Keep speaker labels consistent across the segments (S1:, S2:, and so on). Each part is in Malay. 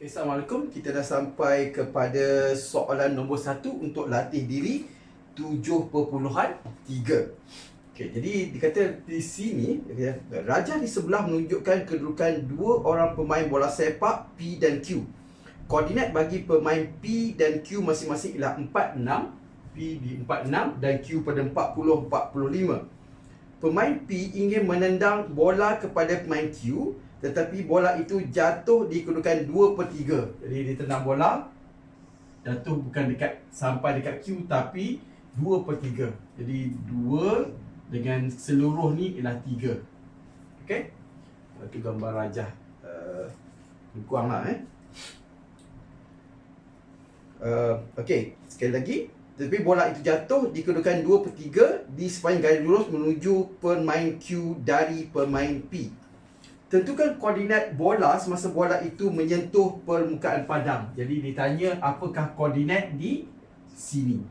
S1: Okay, Assalamualaikum. Kita dah sampai kepada soalan nombor satu untuk latih diri 7.3. Okay, jadi dikata di sini, ya, Raja di sebelah menunjukkan kedudukan dua orang pemain bola sepak P dan Q. Koordinat bagi pemain P dan Q masing-masing ialah 46, P di 46 dan Q pada 40, 45. Pemain P ingin menendang bola kepada pemain Q tetapi bola itu jatuh di kedudukan 2 per 3 Jadi dia tendang bola Jatuh bukan dekat sampai dekat Q tapi 2 per 3 Jadi 2 dengan seluruh ni ialah 3 Okay Itu gambar rajah uh, Kurang lah eh. Uh, Okay Sekali lagi. Tapi bola itu jatuh di kedudukan 2 per 3 di sepanjang garis lurus menuju pemain Q dari pemain P. Tentukan koordinat bola semasa bola itu menyentuh permukaan padang. Jadi ditanya apakah koordinat di sini.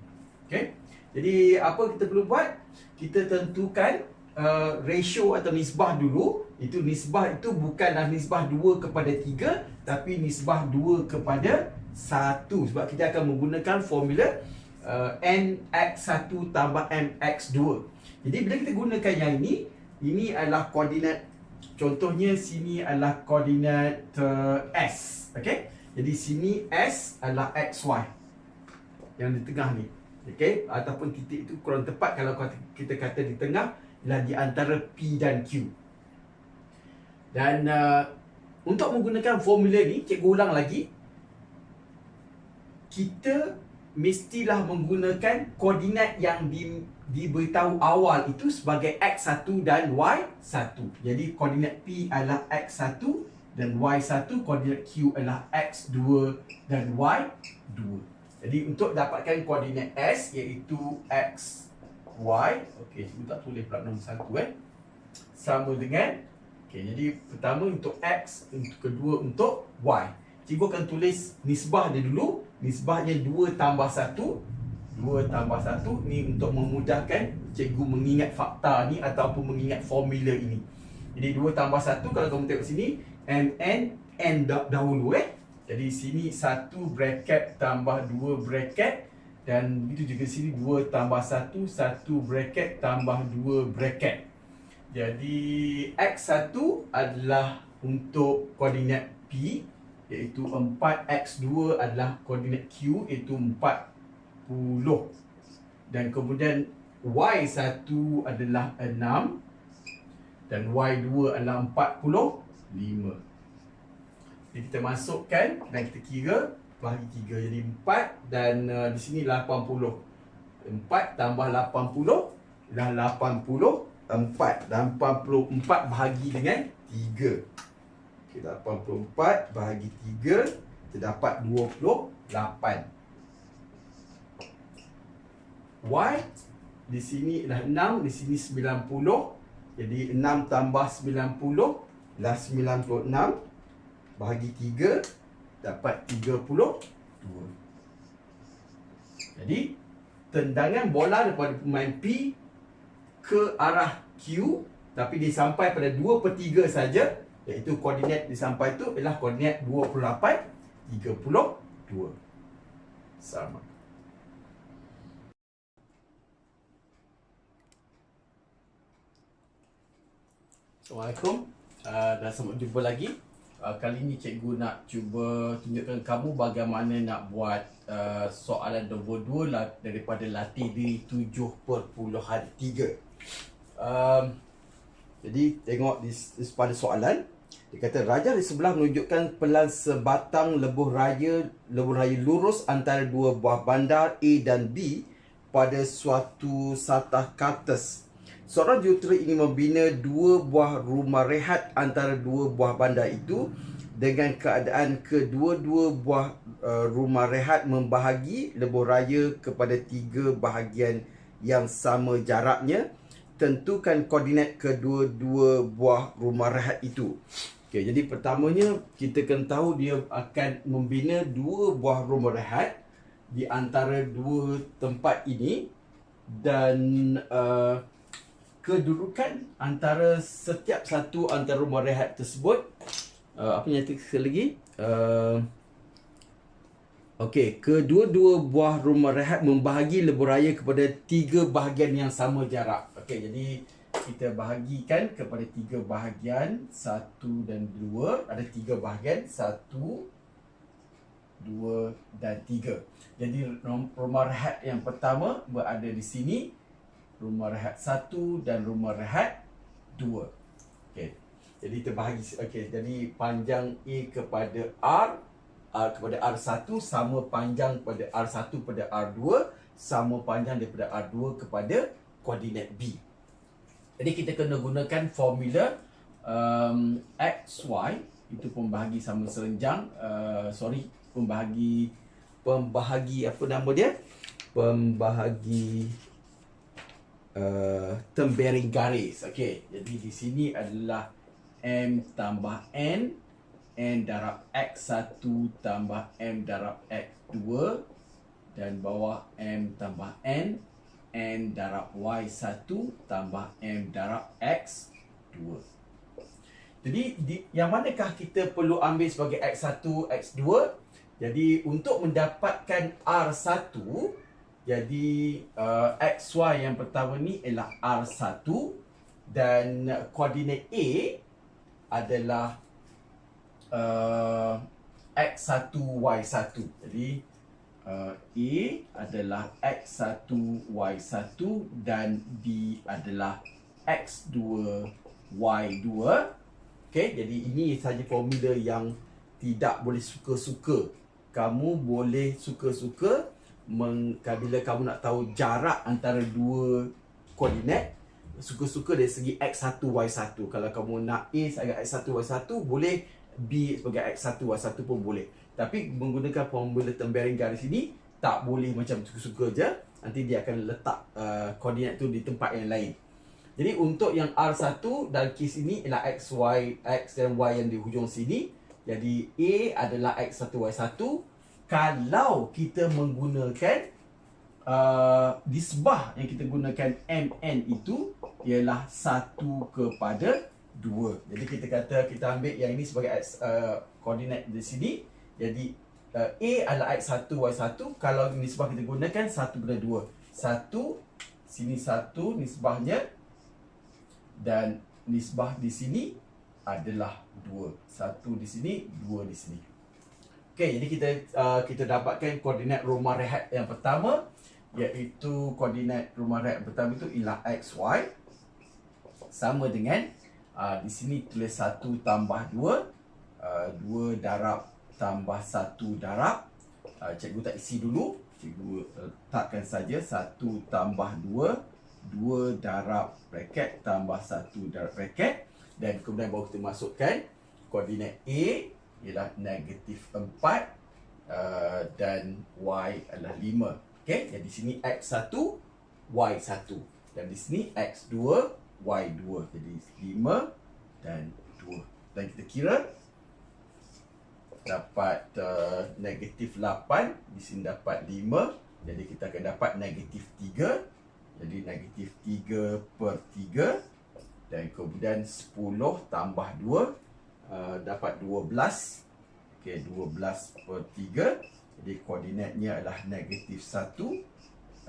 S1: Okay. Jadi apa kita perlu buat? Kita tentukan uh, ratio atau nisbah dulu. Itu nisbah itu bukanlah nisbah 2 kepada 3 tapi nisbah 2 kepada 1 sebab kita akan menggunakan formula uh, nx1 tambah mx2. Jadi bila kita gunakan yang ini, ini adalah koordinat Contohnya sini adalah koordinat uh, S. Okey. Jadi sini S adalah XY. Yang di tengah ni. Okey. Ataupun titik itu kurang tepat kalau kita kata di tengah ialah di antara P dan Q. Dan uh, untuk menggunakan formula ni, cikgu ulang lagi. Kita mestilah menggunakan koordinat yang di diberitahu awal itu sebagai X1 dan Y1. Jadi koordinat P adalah X1 dan Y1, koordinat Q adalah X2 dan Y2. Jadi untuk dapatkan koordinat S iaitu X, Y, okey, cikgu tak tulis pula nombor satu eh. Sama dengan, okey, jadi pertama untuk X, untuk kedua untuk Y. Cikgu akan tulis nisbah dia dulu. Nisbahnya 2 tambah 1 2 tambah 1 ni untuk memudahkan cikgu mengingat fakta ni ataupun mengingat formula ini. Jadi 2 tambah 1 kalau kamu tengok sini n n n dahulu eh. Jadi sini 1 bracket tambah 2 bracket dan begitu juga sini 2 tambah 1 1 bracket tambah 2 bracket. Jadi x1 adalah untuk koordinat p iaitu 4x2 adalah koordinat q iaitu 4 dan kemudian Y1 adalah 6 dan Y2 adalah 45 jadi kita masukkan dan kita kira bahagi 3 jadi 4 dan uh, di sini 80 4 tambah 80 dah 80 4 dan 44 bahagi dengan 3 Okay, 84 bahagi 3 kita dapat 28 Y di sini adalah 6, di sini 90. Jadi 6 tambah 90 adalah 96. Bahagi 3 dapat 32. Jadi tendangan bola daripada pemain P ke arah Q tapi dia sampai pada 2 per 3 saja iaitu koordinat dia sampai tu ialah koordinat 28 32. Sama. Assalamualaikum uh, Dan selamat jumpa lagi uh, Kali ni cikgu nak cuba tunjukkan kamu bagaimana nak buat uh, soalan nombor 2 lah, daripada latih diri 7.3 um, Jadi tengok di, di pada soalan Dia kata Raja di sebelah menunjukkan pelan sebatang lebuh raya Lebuh raya lurus antara dua buah bandar A dan B Pada suatu satah kates. Seorang jurutera ini membina dua buah rumah rehat antara dua buah bandar itu. Dengan keadaan kedua-dua buah uh, rumah rehat membahagi lebuh raya kepada tiga bahagian yang sama jaraknya tentukan koordinat kedua-dua buah rumah rehat itu Okay, jadi pertamanya kita kena tahu dia akan membina dua buah rumah rehat di antara dua tempat ini dan uh, kedudukan antara setiap satu antara rumah rehat tersebut uh, apa yang kita lagi uh, Okey, kedua-dua buah rumah rehat membahagi lebuh raya kepada tiga bahagian yang sama jarak. Okey, jadi kita bahagikan kepada tiga bahagian, satu dan dua. Ada tiga bahagian, satu, dua dan tiga. Jadi rumah rehat yang pertama berada di sini, rumah rehat satu dan rumah rehat dua. Okey, jadi terbahagi. Okey, jadi panjang A kepada R R kepada R1 sama panjang pada R1 pada R2 sama panjang daripada R2 kepada koordinat B. Jadi kita kena gunakan formula um, XY itu pembahagi sama serenjang. Uh, sorry pembahagi pembahagi apa nama dia? Pembahagi uh, term bearing garis. Okey jadi di sini adalah m tambah n. N darab X1 tambah M darab X2 dan bawah M tambah N N darab Y1 tambah M darab X2 jadi di, yang manakah kita perlu ambil sebagai X1, X2 jadi untuk mendapatkan R1 jadi uh, XY yang pertama ni ialah R1 dan koordinat A adalah uh, X1, Y1 Jadi A adalah X1, Y1 Dan B adalah X2, Y2 Okay, jadi ini saja formula yang tidak boleh suka-suka. Kamu boleh suka-suka Bila kamu nak tahu jarak antara dua koordinat Suka-suka dari segi X1, Y1 Kalau kamu nak A sebagai X1, Y1 Boleh B sebagai X1 Y1 pun boleh Tapi menggunakan formula term bearing garis ini Tak boleh macam suka-suka je Nanti dia akan letak uh, koordinat tu di tempat yang lain Jadi untuk yang R1 dalam kes ini ialah X, Y, X dan Y yang di hujung sini Jadi A adalah X1, Y1 Kalau kita menggunakan uh, Disbah yang kita gunakan MN itu Ialah 1 kepada 2. Jadi kita kata kita ambil yang ini sebagai x uh, koordinat di sini. Jadi uh, A adalah x1 y1 kalau nisbah kita gunakan 1 pada 2. 1 sini 1 nisbahnya dan nisbah di sini adalah 2. 1 di sini, 2 di sini. Okey, jadi kita uh, kita dapatkan koordinat rumah rehat yang pertama iaitu koordinat rumah rehat pertama itu ialah xy sama dengan uh, di sini tulis 1 tambah 2 uh, 2 darab tambah 1 darab. Uh, cikgu tak isi dulu. Cikgu letakkan saja 1 tambah 2 2 darab bracket tambah 1 darab bracket. Dan kemudian baru kita masukkan koordinat A ialah negatif 4 uh, dan Y adalah 5 okay? jadi di sini X1 Y1 dan di sini X2 Y2 Jadi 5 dan 2 Dan kita kira Dapat uh, negatif 8 Di sini dapat 5 Jadi kita akan dapat negatif 3 Jadi negatif 3 per 3 Dan kemudian 10 tambah 2 uh, Dapat 12 Okay, 12 per 3 Jadi koordinatnya adalah negatif 1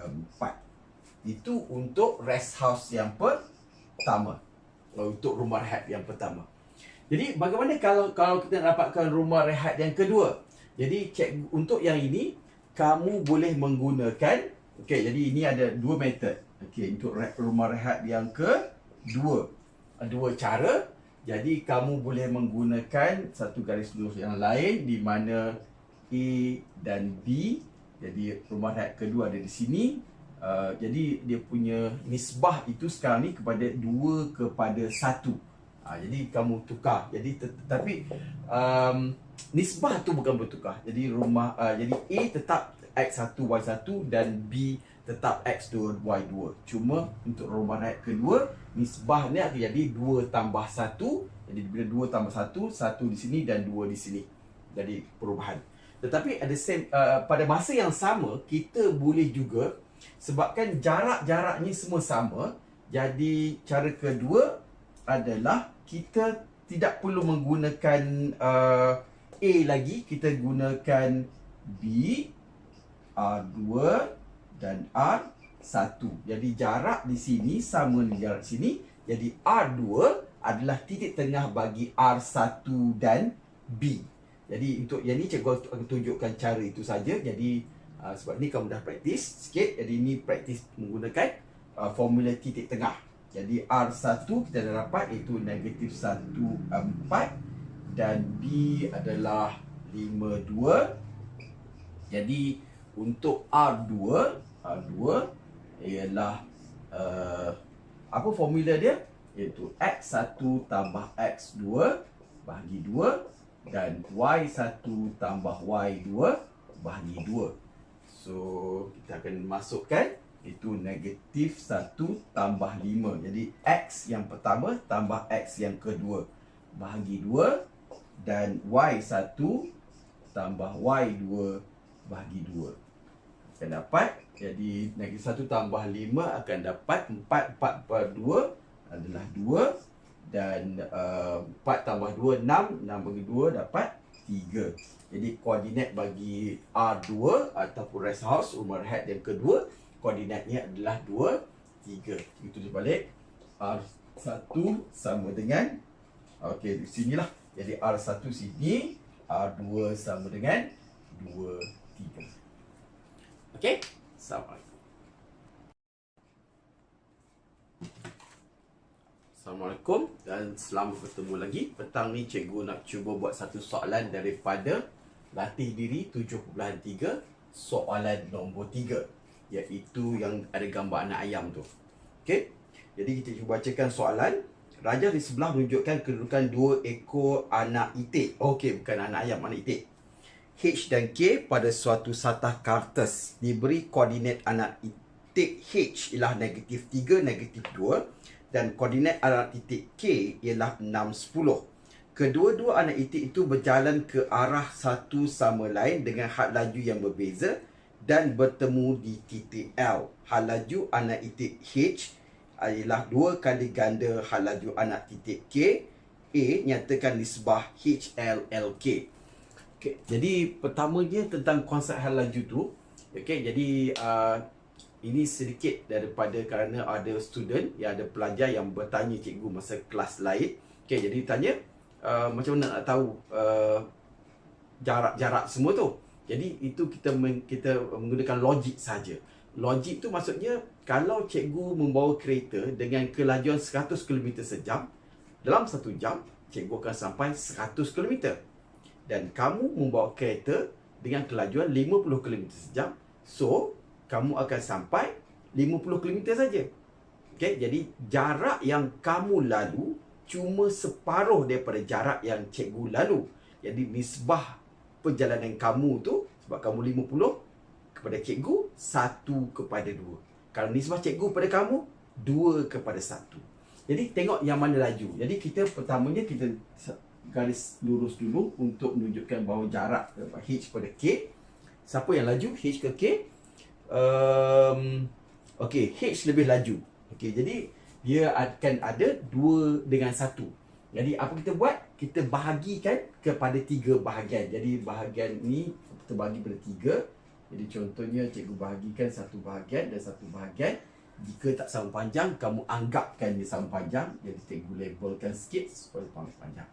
S1: 4 Itu untuk rest house yang per pertama untuk rumah rehat yang pertama. Jadi bagaimana kalau kalau kita dapatkan rumah rehat yang kedua? Jadi cek untuk yang ini kamu boleh menggunakan okey jadi ini ada dua metod. Okey untuk rumah rehat yang kedua. Dua cara. Jadi kamu boleh menggunakan satu garis lurus yang lain di mana A dan B. Jadi rumah rehat kedua ada di sini, Uh, jadi dia punya nisbah itu sekarang ni kepada 2 kepada 1 uh, jadi kamu tukar. Jadi tetapi um, nisbah tu bukan bertukar. Jadi rumah uh, jadi A tetap X1 Y1 dan B tetap X2 Y2 cuma untuk rumah naik kedua nisbah ni akan jadi 2 tambah 1 jadi bila 2 tambah 1 1 di sini dan 2 di sini. Jadi perubahan. Tetapi ada uh, pada masa yang sama kita boleh juga Sebabkan jarak-jaraknya semua sama. Jadi cara kedua adalah Kita tidak perlu menggunakan uh, A lagi Kita gunakan B R2 dan R1. Jadi jarak di sini sama dengan jarak sini. Jadi R2 adalah titik tengah bagi R1 dan B. Jadi untuk yang ni cikgu akan tunjukkan cara itu saja. Jadi uh, sebab ni kamu dah praktis sikit. Jadi ni praktis menggunakan uh, formula titik tengah. Jadi R1 kita dah dapat iaitu negatif 1, 4 dan B adalah 5, 2. Jadi untuk R2, R2 ialah uh, apa formula dia? Iaitu X1 tambah X2 bahagi 2 dan Y1 tambah Y2 bahagi 2. So kita akan masukkan itu negatif 1 tambah 5. Jadi X yang pertama tambah X yang kedua. Bahagi 2. Dan Y1 tambah Y2 bahagi 2. Akan dapat. Jadi negatif 1 tambah 5 akan dapat 4. 4 per 2 adalah 2. Dan uh, 4 tambah 2, 6. 6 bagi 2 dapat 3. Jadi koordinat bagi R2 ataupun rest house, rumah rehat yang kedua koordinatnya adalah 2, 3. Itu dia balik. R1 sama dengan Okey, di sinilah. Jadi R1 sini, R2 sama dengan 2, 3. Okey? Assalamualaikum. Assalamualaikum dan selamat bertemu lagi. Petang ni cikgu nak cuba buat satu soalan daripada latih diri 7.3 soalan nombor 3 iaitu yang ada gambar anak ayam tu. Okey. Jadi kita cuba bacakan soalan. Raja di sebelah menunjukkan kedudukan dua ekor anak itik. Okey, bukan anak ayam, anak itik. H dan K pada suatu satah kartes diberi koordinat anak itik H ialah negatif 3, negatif 2 dan koordinat anak titik K ialah 6, 10. Kedua-dua anak itik itu berjalan ke arah satu sama lain dengan had laju yang berbeza dan bertemu di titik L. Hal laju anak titik H ialah dua kali ganda hal laju anak titik K. A nyatakan nisbah HLLK. Okay. Jadi pertamanya tentang konsep hal laju tu. Okay. Jadi uh, ini sedikit daripada kerana ada student, ya ada pelajar yang bertanya cikgu masa kelas lain. Okay. Jadi tanya uh, macam mana nak tahu uh, jarak-jarak semua tu. Jadi itu kita men, kita menggunakan logik saja. Logik tu maksudnya kalau cikgu membawa kereta dengan kelajuan 100 km sejam dalam satu jam cikgu akan sampai 100 km. Dan kamu membawa kereta dengan kelajuan 50 km sejam, so kamu akan sampai 50 km saja. Okey, jadi jarak yang kamu lalu cuma separuh daripada jarak yang cikgu lalu. Jadi nisbah perjalanan kamu tu sebab kamu 50 kepada cikgu 1 kepada 2. Kalau nisbah cikgu pada kamu 2 kepada 1. Jadi tengok yang mana laju. Jadi kita pertamanya kita garis lurus dulu untuk menunjukkan bahawa jarak H kepada K. Siapa yang laju H ke K? Um, okay, H lebih laju. Okay, jadi dia akan ada 2 dengan 1. Jadi apa kita buat? Kita bahagikan kepada tiga bahagian. Jadi bahagian ni kita bagi pada tiga. Jadi contohnya cikgu bahagikan satu bahagian dan satu bahagian. Jika tak sama panjang, kamu anggapkan dia sama panjang. Jadi cikgu labelkan sikit supaya panjang panjang.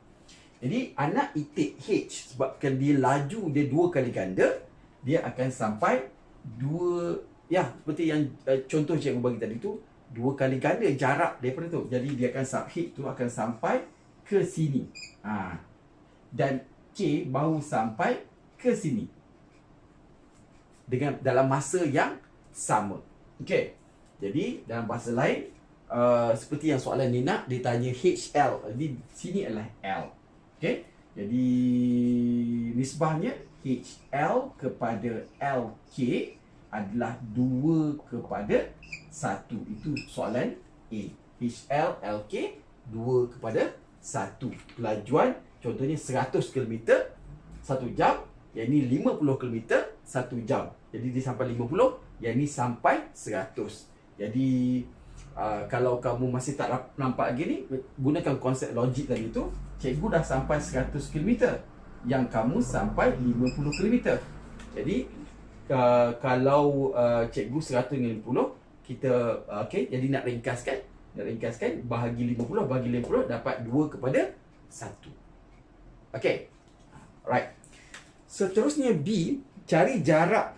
S1: Jadi anak itik H sebabkan dia laju dia dua kali ganda, dia akan sampai dua ya seperti yang uh, contoh cikgu bagi tadi tu dua kali ganda jarak daripada tu. Jadi dia akan sampai tu akan sampai ke sini. Ha. Dan K baru sampai ke sini. Dengan dalam masa yang sama. Okey. Jadi dalam bahasa lain uh, seperti yang soalan ni nak dia tanya HL. Jadi sini adalah L. Okey. Jadi nisbahnya HL kepada LK adalah 2 kepada 1. Itu soalan A. HL LK 2 kepada satu kelajuan contohnya 100 km satu jam yang ini 50 km satu jam. Jadi dia sampai 50 yang ini sampai 100 jadi uh, kalau kamu masih tak nampak lagi ni gunakan konsep logik tadi tu cikgu dah sampai 100 km yang kamu sampai 50 km Jadi uh, kalau uh, cikgu 150 kita uh, okey jadi nak ringkaskan nak ringkaskan bahagi 50 bahagi 50 dapat 2 kepada 1. Okey. Right. Seterusnya B cari jarak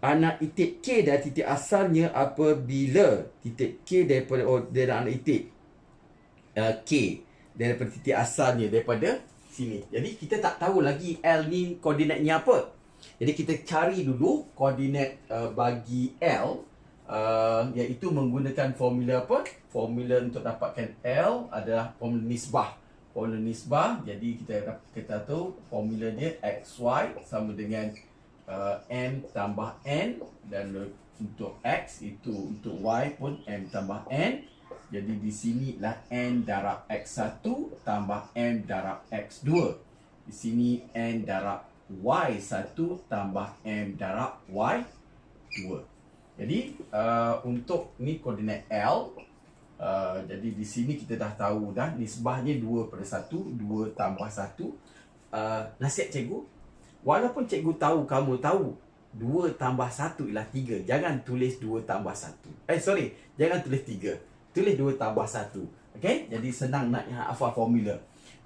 S1: anak itik K dari titik asalnya apabila titik K daripada oh, dari anak itik uh, K daripada titik asalnya daripada sini. Jadi kita tak tahu lagi L ni koordinatnya apa. Jadi kita cari dulu koordinat uh, bagi L uh, iaitu menggunakan formula apa? Formula untuk dapatkan L adalah formula nisbah. Formula nisbah jadi kita kita tahu formula dia XY sama dengan uh, M tambah N dan untuk X itu untuk Y pun M tambah N jadi di sini lah N darab X1 tambah M darab X2 di sini N darab Y1 tambah M darab Y2 jadi uh, untuk ni koordinat L uh, jadi di sini kita dah tahu dah nisbahnya 2 per 1 2 tambah 1 uh, nasihat cikgu Walaupun cikgu tahu kamu tahu 2 tambah 1 ialah 3 Jangan tulis 2 tambah 1 Eh sorry Jangan tulis 3 Tulis 2 tambah 1 Okay? Jadi senang nak hafal formula.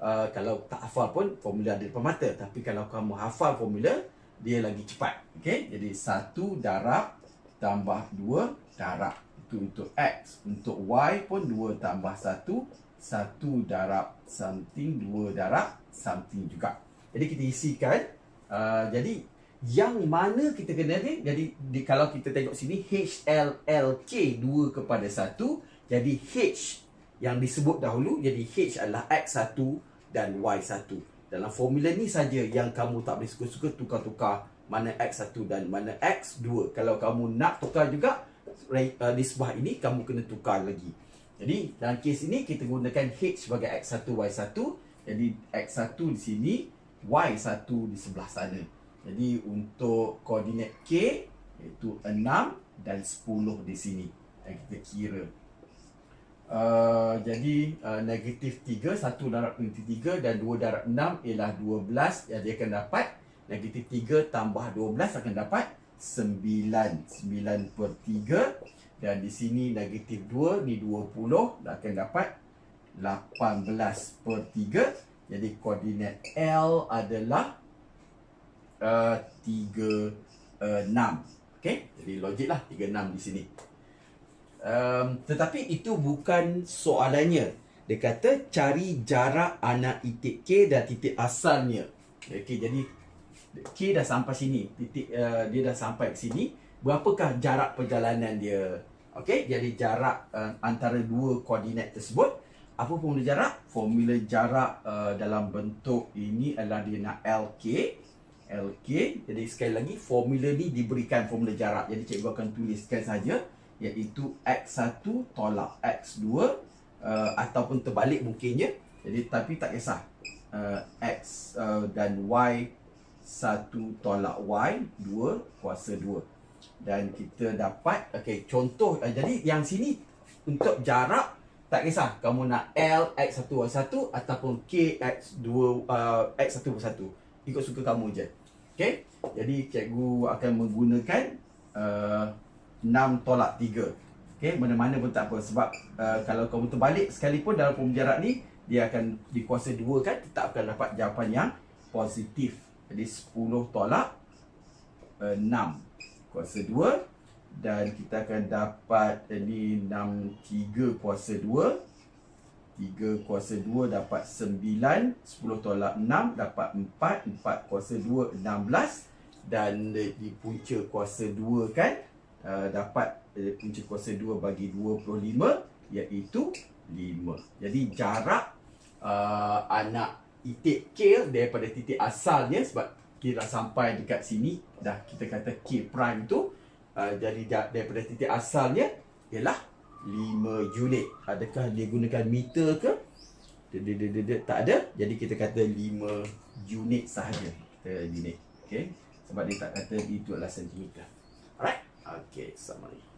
S1: Uh, Kalau tak hafal pun Formula ada depan mata. Tapi kalau kamu hafal formula Dia lagi cepat. Okay? Jadi 1 darab Tambah 2 darab. Itu untuk X Untuk Y pun 2 tambah 1 1 darab something 2 darab something juga. Jadi kita isikan Uh, jadi yang mana kita kena ni jadi di, kalau kita tengok sini HLLK 2 kepada 1 jadi H yang disebut dahulu jadi H adalah X1 dan Y1 dalam formula ni saja yang kamu tak boleh suka-suka tukar-tukar mana X1 dan mana X2 kalau kamu nak tukar juga uh, nisbah ini kamu kena tukar lagi jadi dalam kes ini kita gunakan H sebagai X1 Y1 jadi X1 di sini Y1 di sebelah sana. Jadi untuk koordinat K iaitu 6 dan 10 di sini. Yang kita kira. Uh, jadi uh, negatif 3, 1 darab negatif 3 dan 2 darab 6 ialah 12. Jadi akan dapat negatif 3 tambah 12 akan dapat 9. 9 per 3. Dan di sini negatif 2 ni 20 akan dapat 18 per 3. Jadi koordinat L adalah uh, 3, uh, 6 Okay, jadi logik lah 3, 6 di sini um, Tetapi itu bukan soalannya Dia kata cari jarak anak titik K dan titik asalnya Okay, jadi K dah sampai sini titik uh, Dia dah sampai sini Berapakah jarak perjalanan dia Okay, jadi jarak uh, antara dua koordinat tersebut apa formula jarak? Formula jarak uh, dalam bentuk ini adalah dia nak LK. LK. Jadi sekali lagi formula ni diberikan formula jarak. Jadi cikgu akan tuliskan saja iaitu X1 tolak X2 uh, ataupun terbalik mungkinnya. Jadi tapi tak kisah. Uh, X uh, dan Y 1 tolak Y 2 kuasa 2. Dan kita dapat okey contoh uh, jadi yang sini untuk jarak tak kisah kamu nak L X1 Y1 ataupun K X2 uh, X1 Y1. Ikut suka kamu je. Okey. Jadi cikgu akan menggunakan uh, 6 tolak 3. Okey, mana-mana pun tak apa sebab uh, kalau kamu terbalik sekalipun dalam pembicaraan ni dia akan dikuasa 2 kan tetap akan dapat jawapan yang positif. Jadi 10 tolak uh, 6 kuasa 2 dan kita akan dapat ini 6 3 kuasa 2 3 kuasa 2 dapat 9 10 tolak 6 dapat 4 4 kuasa 2 16 dan di punca kuasa 2 kan uh, dapat uh, punca kuasa 2 bagi 25 iaitu 5 jadi jarak uh, anak titik K daripada titik asalnya sebab kita dah sampai dekat sini dah kita kata K prime tu uh, jadi daripada titik asalnya ialah 5 unit. Adakah dia gunakan meter ke? Tak ada. Jadi kita kata 5 unit sahaja. Kita unit. Okay. Sebab dia tak kata itu adalah sentimeter. Alright. Okay. Summary.